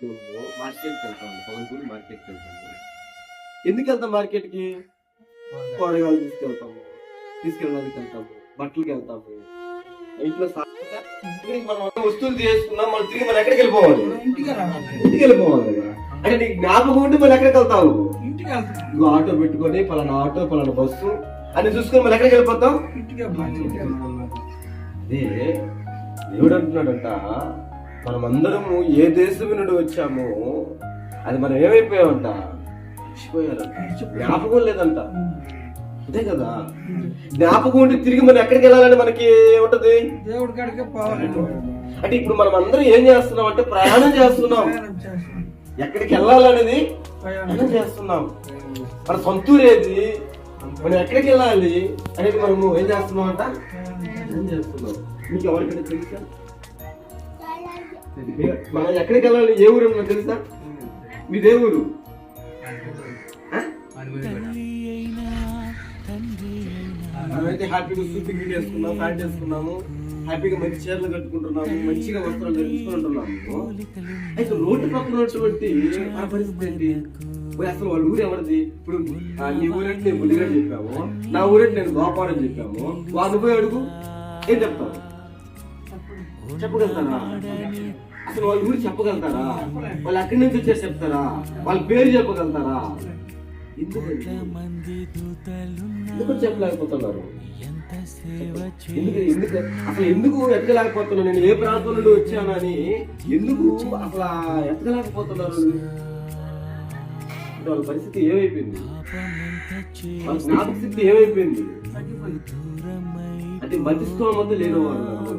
మేము మార్కెట్కి వెళ్తాము పొగలపూడి మార్కెట్కి వెళ్తాము ఎందుకు వెళ్తాం మార్కెట్కి? కూరగాయలు తీసుకెళ్తాము. తీసుకెళ్ళడానికి వెళ్తాము. బట్టలకి వెళ్తాము. ఇంట్లో మనం వస్తువులు తీసుకున్నాం మనం తిరిగి మనం ఎక్కడికి వెళ్ళిపోవాలి? ఇంటికి వెళ్ళిపోవాలి అంటే నీకు జ్ఞాపకం ఉంటే మళ్ళీ ఎక్కడికి వెళ్తావు ఇదిగో ఆటో పెట్టుకొని పలానా ఆటో పలానా బస్సు అని చూసుకొని మళ్ళీ ఎక్కడికి వెళ్ళిపోతాం? అదే దేవుడు అంటున్నాడంట. మనమందరము ఏ దేశం నుండి వచ్చామో అది మనం ఏమైపోయామంట జ్ఞాపకం లేదంట. అంతే కదా. జ్ఞాపకం ఉండి తిరిగి మనం ఎక్కడికి వెళ్ళాలని మనకి ఉంటది దేవుడి కాడికే పోవాలి. అంటే ఇప్పుడు మనం అందరం ఏం చేస్తున్నాం అంటే ప్రయాణం చేస్తున్నాం. ఎక్కడికి వెళ్ళాలనేది ప్రయాణం చేస్తున్నాం. మన సొంతూరు ఏది మనం ఎక్కడికి వెళ్ళాలి అనేది మనము ఏం చేస్తున్నాం అంట? ఏం చేస్తున్నాం? మీకు ఎవరికైనా తెలుసా? మనం ఎక్కడికి వెళ్ళాలి? ఏ ఊరు మనకు తెలుసా? మీదే ఊరు మనమైతే హ్యాపీగా సూపింగ్ చేసుకున్నాం వేసుకున్నాం ప్యాంట్ హ్యాపీగా మంచి చీరలు కట్టుకుంటున్నాము మంచిగా వస్త్రాలు ధరించుకుంటున్నాము. అయితే రోడ్డు పక్కన ఉన్నటువంటి ఆ పరిస్థితి ఏంటి? అసలు వాళ్ళ ఊరు ఎవరిది? ఇప్పుడు నీ ఊరంటే నేను బుల్లిగా చెప్పాము నా ఊరంటే నేను గోపాలని చెప్పాము. వాళ్ళు పోయి అడుగు ఏం చెప్తావు? చెప్పగలుగుతారా? అసలు వాళ్ళ గురించి చెప్పగలుగుతారా? వాళ్ళు అక్కడి నుంచి వచ్చేసి చెప్తారా? వాళ్ళ పేరు చెప్పగలుగుతారా? ఎందుకు చెప్పలేకపోతున్నారు? ఎందుకు ఎందుకు అసలు ఎందుకు ఎత్తలేకపోతున్నాను నేను ఏ ప్రాంతం నుండి వచ్చానని ఎందుకు అసలు ఎత్తలేకపోతున్నారు వాళ్ళ పరిస్థితి ఏమైపోయింది? వాళ్ళ జ్ఞాపక స్థితి ఏమైపోయింది? అంటే మతిస్థోమత లేని వాళ్ళు